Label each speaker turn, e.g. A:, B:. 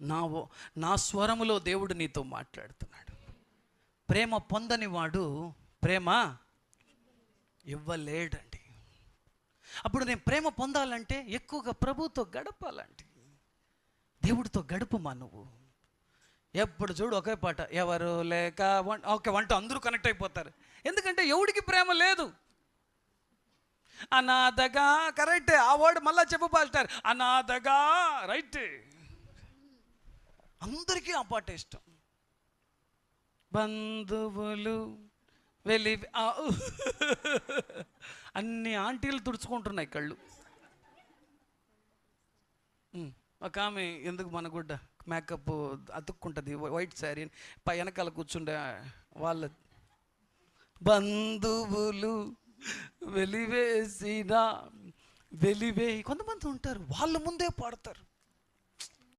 A: నా ఓ- నా స్వరములో దేవుడు నీతో మాట్లాడుతున్నాడు. ప్రేమ పొందని వాడు ప్రేమ ఇవ్వలేడండి. అప్పుడు నేను ప్రేమ పొందాలంటే ఎక్కువగా ప్రభుతో గడపాలండి. దేవుడితో గడుపుమా నువ్వు? ఎప్పుడు చూడు ఒకే పాట ఎవరు లేక వం- ఓకే వంట అందరూ కనెక్ట్ అయిపోతారు. ఎందుకంటే ఎవడికి ప్రేమ లేదు. అనాథగా కరెక్ట్ ఆ వర్డ్ మళ్ళీ చెప్పు పాల్టారు అనాథగా రైట్. అందరికీ ఆ పాట ఇష్టం. బంధువులు వెళ్ళి ఆ, అన్ని ఆంటీలు తుడుచుకుంటున్నాయి కళ్ళు. ఒక ఆమె ఎందుకు మన గుడ్డ మేకప్ అతుక్కుంటుంది వైట్ శారీ పై వెనకాల కూర్చుండే వాళ్ళ బంధువులు వెలివేసిన వెలివే కొంతమంది ఉంటారు వాళ్ళ ముందే పాడతారు.